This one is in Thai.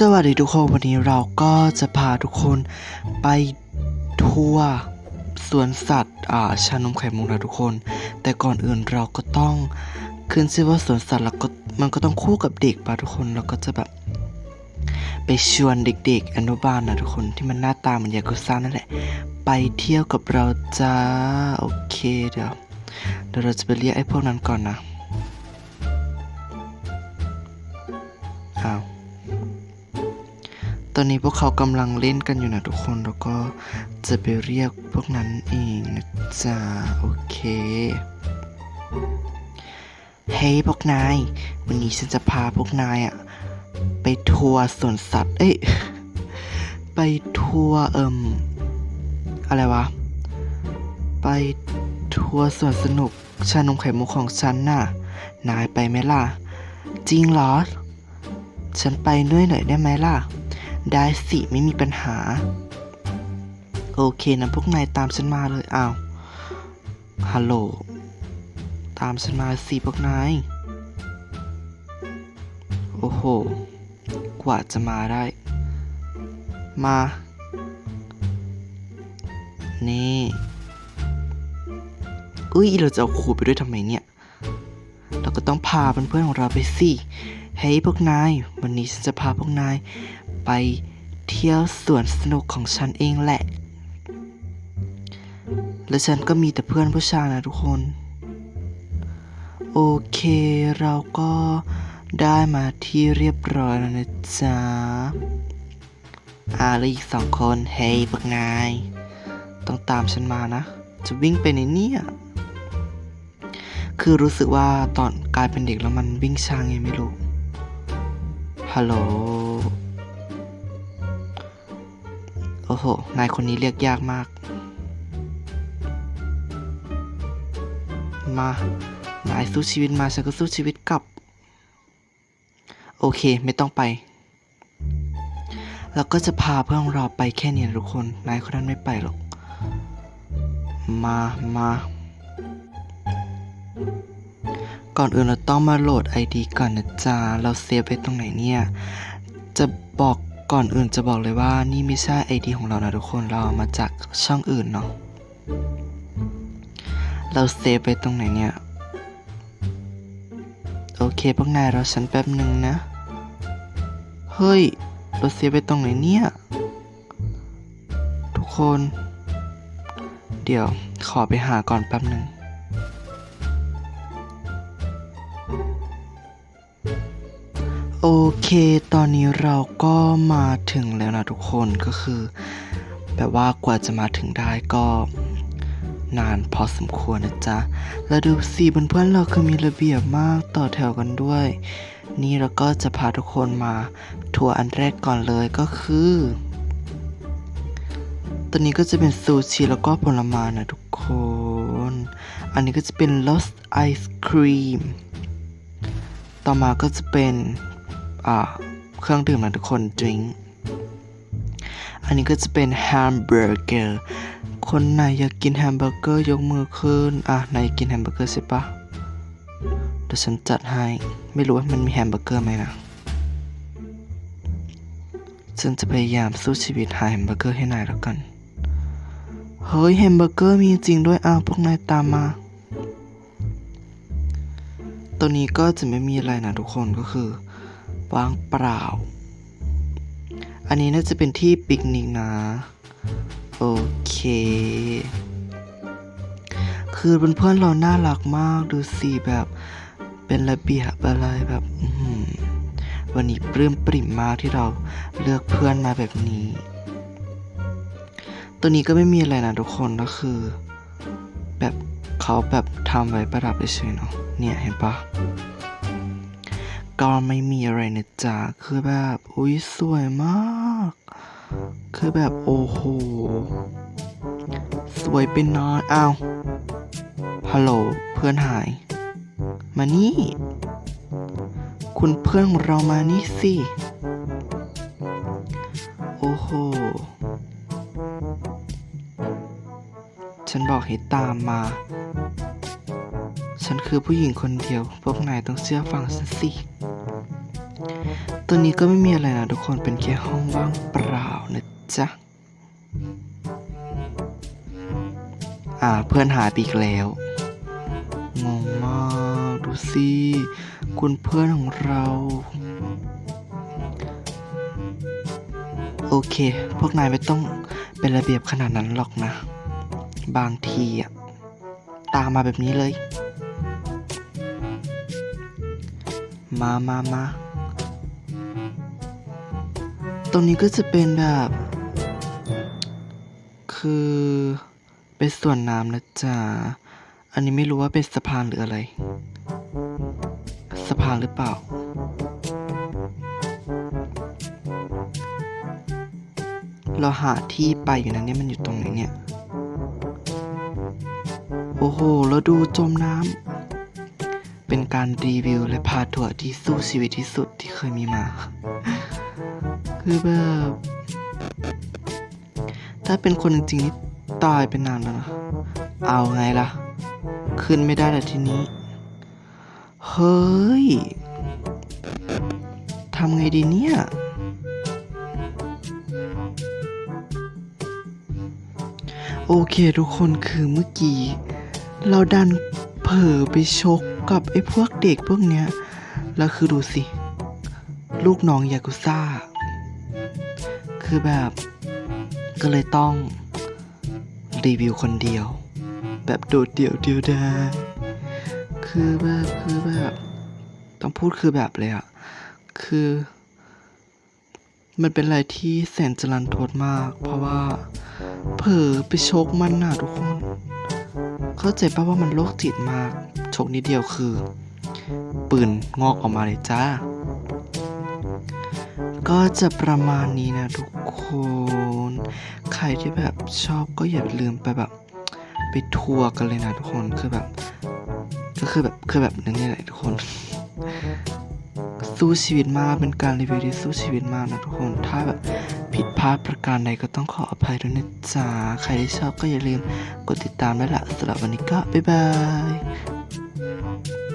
สวัสดีทุกคน วันนี้เราก็จะพาทุกคนไปทัวร์สวนสัตว์อ่าชานมไข่มุกนะทุกคน แต่ก่อนอื่นเราก็ต้องขึ้นชื่อว่าสวนสัตว์แล้วก็มันก็ต้องคู่กับเด็กปะทุกคนเราก็จะแบบ ไปชวนเด็กๆ อนุบาลนะทุกคนที่มันหน้าตาเหมือนยากุซ่านั่นแหละ ไปเที่ยวกับเราจ้าโอเคเดี๋ยวเดี๋ยวเราจะไปเรียกไอ้พวกนั้นก่อนนะ ตอนนี้พวกเขากำลังเล่นกันอยู่นะทุกคน แล้วก็จะไปเรียกพวกนั้นเองนะจ๊ะ โอเค เฮ้ยพวกนาย วันนี้ฉันจะพาพวกนายอะไปทัวร์สวนสัตว์ เอ้ย ไปทัวร์เอิมอะไรวะ ไปทัวร์สวนสนุกชานมไข่มุกของฉันน่ะ นายไปไหมล่ะ จริงเหรอ ฉันไปด้วยหน่อยได้ไหมล่ะ ได้สิไม่มีปัญหา โอเคนะพวกนายตามฉันมาเลยอ้าวฮัลโหลตามฉันมาสิพวกนายโอ้โห กว่าจะมาได้ มา นี่อุ้ยเราจะเอาครูไปด้วยทำไมเนี่ย เราก็ต้องพาเพื่อนๆของเราไปสิเฮ้ยพวกนาย วันนี้ฉันจะพาพวกนาย ไปเที่ยวสวนสนุกของฉันเองแหละ และฉันก็มีแต่เพื่อนผู้ชายนะทุกคน โอเคเราก็ได้มาที่เรียบร้อยแล้วนะจ๊ะอาแล้วอีกสองคน เฮ้ยพวกนาย ต้องตามฉันมานะ จะวิ่งไปในเนี่ยคือรู้สึกว่าตอนกลายเป็นเด็กแล้วมันวิ่งช้าไงไม่รู้ ฮัลโหล อ้โห นายคนนี้เรียกยากมาก มา นายสู้ชีวิตมาฉันก็สู้ชีวิตกลับ โอเคไม่ต้องไปเราก็จะพาเพื่อนของเราไปแค่นี้นะทุกคน นายคนนั้นไม่ไปหรอก มา มา ก่อนอื่นเราต้องมาโหลด ID ก่อนนะจ๊ะ เราเซฟไว้ตรงไหนเนี่ย จะบอก ก่อนอื่นจะบอกเลยว่านี่ไม่ใช่ ID ของเรานะทุกคนเรามาจากช่องอื่นเนาะเราเซฟไว้ตรงไหนเนี่ย โอเคพวกนายรอฉันแป๊บหนึ่งนะ เฮ้ย เราเซฟไว้ตรงไหนเนี่ย ทุกคน เดี๋ยวขอไปหาก่อนแป๊บหนึ่ง โอเค ตอนนี้เราก็มาถึงแล้วนะทุกคนก็คือ แบบว่ากว่าจะมาถึงได้ก็นานพอสมควรนะจ๊ะ แล้วดูสิเพื่อนๆเราคือมีระเบียบมากต่อแถวกันด้วย นี่เราก็จะพาทุกคนมาทัวร์อันแรกก่อนเลยก็คือตัวนี้ก็จะเป็นซูชิแล้วก็ผลไม้นะทุกคน อันนี้ก็จะเป็น Lost Ice Cream ต่อมาก็จะเป็น เครื่องดื่มนะทุกคนดริงอันนี้ก็จะเป็นแฮมเบอร์เกอร์ คนไหนอยากกินแฮมเบอร์เกอร์ยกมือขึ้น อะไหนายกกินแฮมเบอร์เกอร์ใช่ปะเดี๋ยวฉันจัดให้ ไม่รู้ว่ามันมีแฮมเบอร์เกอร์ไหมนะ ฉันจะพยายามสู้ชีวิตหาแฮมเบอร์เกอร์ให้นายแล้วกัน เฮ้ยแฮมเบอร์เกอร์มีจริงด้วยอ้าวพวกนายตามมา ตัวนี้ก็จะไม่มีอะไรนะทุกคนก็คือ ว่างเปล่า อันนี้น่าจะเป็นที่ปิกนิกนะ โอเค คือเพื่อนๆเราน่ารักมากดูสิแบบเป็นระเบียบอะไรแบบวันนี้ปลื้มปริ่มมากที่เราเลือกเพื่อนมาแบบนี้ ตัวนี้ก็ไม่มีอะไรนะทุกคนก็คือ แบบเขาแบบทำไว้ประดับเฉยๆเนาะเนี่ยเห็นปะ ก็ไม่มีอะไรนะจ๊ะคือแบบอุ้ยสวยมาก คือแบบโอ้โห สวยเป็นน้อนอ้าวฮัลโหลเพื่อนหาย มานี่ คุณเพื่อนเรามานี่สิ โอ้โห ฉันบอกให้ตามมาฉันคือผู้หญิงคนเดียว พวกนายต้องเชื่อฟังฉันสิ ตัวนี้ก็ไม่มีอะไรนะทุกคนเป็นแค่ห้องว่างเปล่านะจ๊ะ อ่าเพื่อนหายไปอีกแล้ว งงมาก ดูสิ คุณเพื่อนของเรา โอเค พวกนายไม่ต้องเป็นระเบียบขนาดนั้นหรอกนะ บางทีอะตามมาแบบนี้เลย มามามา ตรงนี้ก็จะเป็นแบบ คือเป็นส่วนน้ำนะจ๊ะ อันนี้ไม่รู้ว่าเป็นสะพานหรืออะไร สะพานหรือเปล่า เราหาที่ไปอยู่นะเนี่ยมันอยู่ตรงไหนเนี่ย โอ้โหแล้วดูจมน้ำ เป็นการรีวิวและพาทัวร์ที่สู้ชีวิตที่สุดที่เคยมีมา คือแบบ ถ้าเป็นคนจริงๆนี่ตายเป็นนานแล้วนะ เอาไงล่ะ ขึ้นไม่ได้แล้วทีนี้ เฮ้ยทำไงดีเนี่ย โอเคทุกคนคือเมื่อกี้ เราดันเผลอไปชกกับไอ้พวกเด็กพวกเนี้ย แล้วคือดูสิ ลูกน้องยากุซ่า คือแบบก็เลยต้องรีวิวคนเดียว แบบโดดเดี่ยวเดียวดายคือแบบคือแบบ ต้องพูดคือแบบเลยอะคือ มันเป็นอะไรที่แสนจะรันทดมาก เพราะว่า เผลอไปชกมันน่ะทุกคน เข้าใจป่ะว่ามันโรคจิตมาก ชกนิดเดียวคือ ปืนงอกออกมาเลยจ้า ก็จะประมาณนี้นะทุกคน ใครที่แบบชอบก็อย่าลืมไปแบบไปทัวร์กันเลยนะทุกคนคือแบบ ก็คือแบบคือแบบนั้นนี่แหละทุกคน สู้ชีวิตมากเป็นการรีวิวที่สู้ชีวิตมากนะทุกคน ถ้าแบบผิดพลาดประการใดก็ต้องขออภัยด้วยนะจ๊ะใครที่ชอบก็อย่าลืมกดติดตามด้วยละสำหรับวันนี้ก็บ๊ายบาย